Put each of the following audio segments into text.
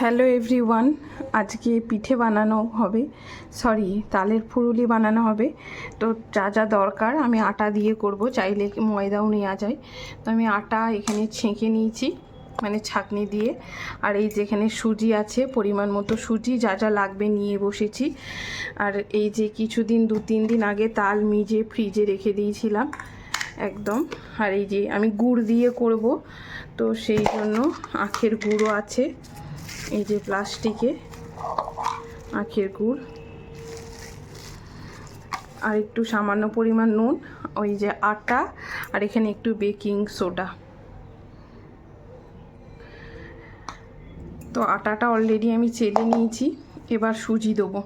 Hello everyone আজকে পিঠে বানানো হবে। সরি তালের ফুরুলি বানানো হবে। তো যা যা দরকার আমি আটা দিয়ে করব, চাইলে ময়দাও নেওয়া যায়। তো আমি আটা এখানে ছেঁকে নিয়েছি মানে ছাঁকনি দিয়ে। আর এই যেখানে সুজি আছে, পরিমাণ মতো সুজি, যা যা লাগবে নিয়ে বসেছি। আর এই যে কিছুদিন, দু তিন দিন আগে তাল মিজে ফ্রিজে রেখে দিয়েছিলাম, একদম। আর এই যে আমি গুড় দিয়ে করব, তো সেই জন্য আখের গুঁড়ো আছে। এই যে প্লাস্টিকে আখের গুড়। আর একটু সামান্য পরিমাণ নুন, ওই যে আটা, আর এখানে একটু বেকিং সোডা। তো আটাটা অলরেডি আমি চেলে নিয়েছি, এবার সুজি দেবো।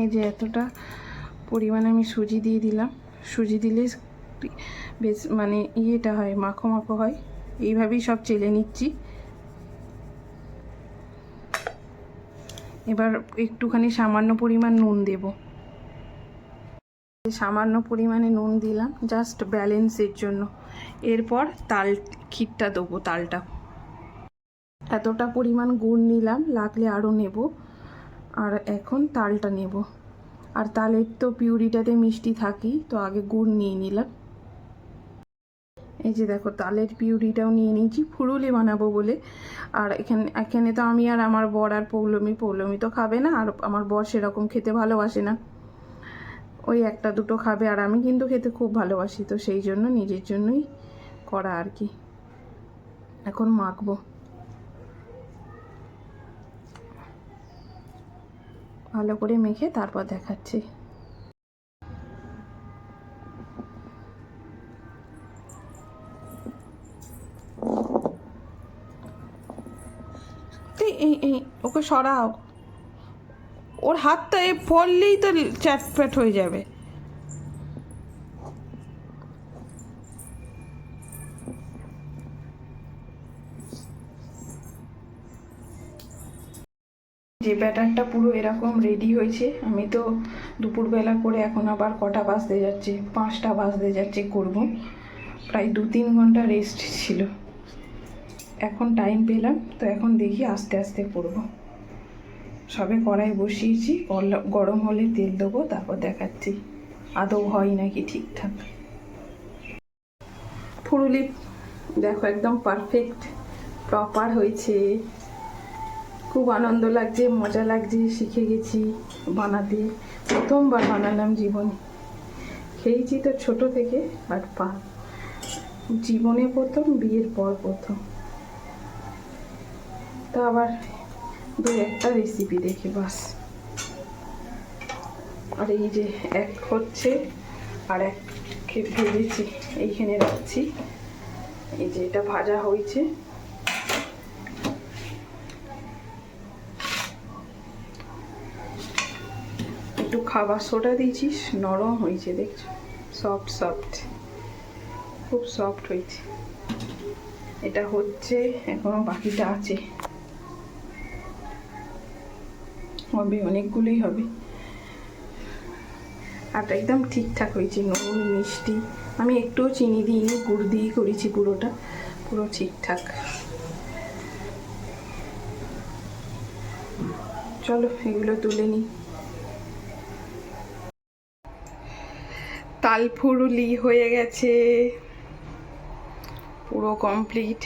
এই যে এতটা পরিমাণে আমি সুজি দিয়ে দিলাম। সুজি দিলে বেশ মানে ইয়েটা হয়, মাখো মাখো হয়। এইভাবেই সব চেলে নিচ্ছি। এবার একটুখানি সামান্য পরিমাণ নুন দেব। সামান্য পরিমাণে নুন দিলাম জাস্ট ব্যালেন্সের জন্য। এরপর তাল, ক্ষীরটা দেবো, তালটা। এতটা পরিমাণ গুড় নিলাম, লাগলে আরও নেব। আর এখন তালটা নেব। আর তালের তো পিউরিটাতে মিষ্টি থাকি তো আগে গুড় নিয়ে নিলাম। এই যে দেখো, তালের পিউরিটাও নিয়ে নিয়েছি, ফুরুলি বানাবো বলে। আর এখানে এখানে তো আমি আর আমার বর আর পৌলমি পৌলমি তো খাবে না, আর আমার বর সেরকম খেতে ভালোবাসে না। ওই একটা দুটো খাবে, আর আমি কিন্তু খেতে খুব ভালোবাসি, তো সেই জন্য নিজের জন্যই করা আর কি। এখন মাখবো। ভালো করে মেখে তারপর দেখাচ্ছি। এই এই, ওকে সরাও। ওর হাতটা এ পড়লেই তো চ্যাটপ্যাট হয়ে যাবে। যে ব্যাটারটা পুরো এরকম রেডি হয়েছে, আমি তো দুপুরবেলা করে এখন আবার কটা বাজতে যাচ্ছে, পাঁচটা বাজতে যাচ্ছে করব। প্রায় দু তিন ঘণ্টা রেস্ট ছিল। এখন টাইম পেলাম, তো এখন দেখি আস্তে আস্তে করব। সবে কড়াই বসিয়েছি গরম হলে তেল দেবো, তারপর দেখাচ্ছি। আদৌ হয় নাকি ঠিকঠাক? ফুরুলি দেখো একদম পারফেক্ট প্রপার হয়েছে। খুব আনন্দ লাগছে, মজা লাগছে, শিখে গেছি বানাতে। প্রথমবার বানালাম জীবনে। খেয়েছি তো ছোট থেকে আর পা, জীবনে প্রথম, বিয়ের পর প্রথম। তা আবার দু একটা রেসিপি দেখে বাস। আর এই যে এক হচ্ছে, আর এক ভেজেছি, এইখানে রাখছি। এই যে এটা ভাজা হয়েছে। একটু খাবার সোডা দিয়েছিস, নরম হয়েছে, দেখছ? সফট সফট খুব সফট হয়েছে। এটা হচ্ছে, এখনও বাকিটা আছে। হবে, অনেকগুলোই হবে। আর একদম ঠিকঠাক হয়েছে, নুন, মিষ্টি। আমি একটুও চিনি দিইনি, গুড় দিয়েই করেছি পুরোটা। পুরো ঠিকঠাক। চলো, এগুলো তুলে নিই। তাল ফুরুলি হয়ে গেছে। পুরো কমপ্লিট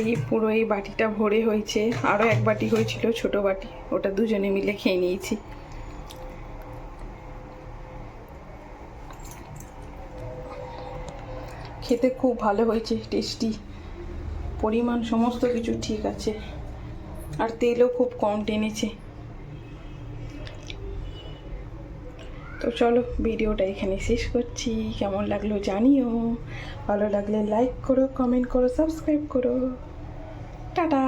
এই পুরো এই বাটিটা ভরে হয়েছে। আরও এক বাটি হয়েছিল, ছোট বাটি। ওটা দুজনে মিলে খেয়ে নিয়েছি। খেতে খুব ভালো হয়েছে টেস্টি পরিমাণ সমস্ত কিছু ঠিক আছে। আর তেলও খুব কম টেনেছে। তো চলো ভিডিওটা এখানে শেষ করছি। কেমন লাগল জানিও। ভালো লাগলে লাইক করো কমেন্ট করো সাবস্ক্রাইব করো। টাটা!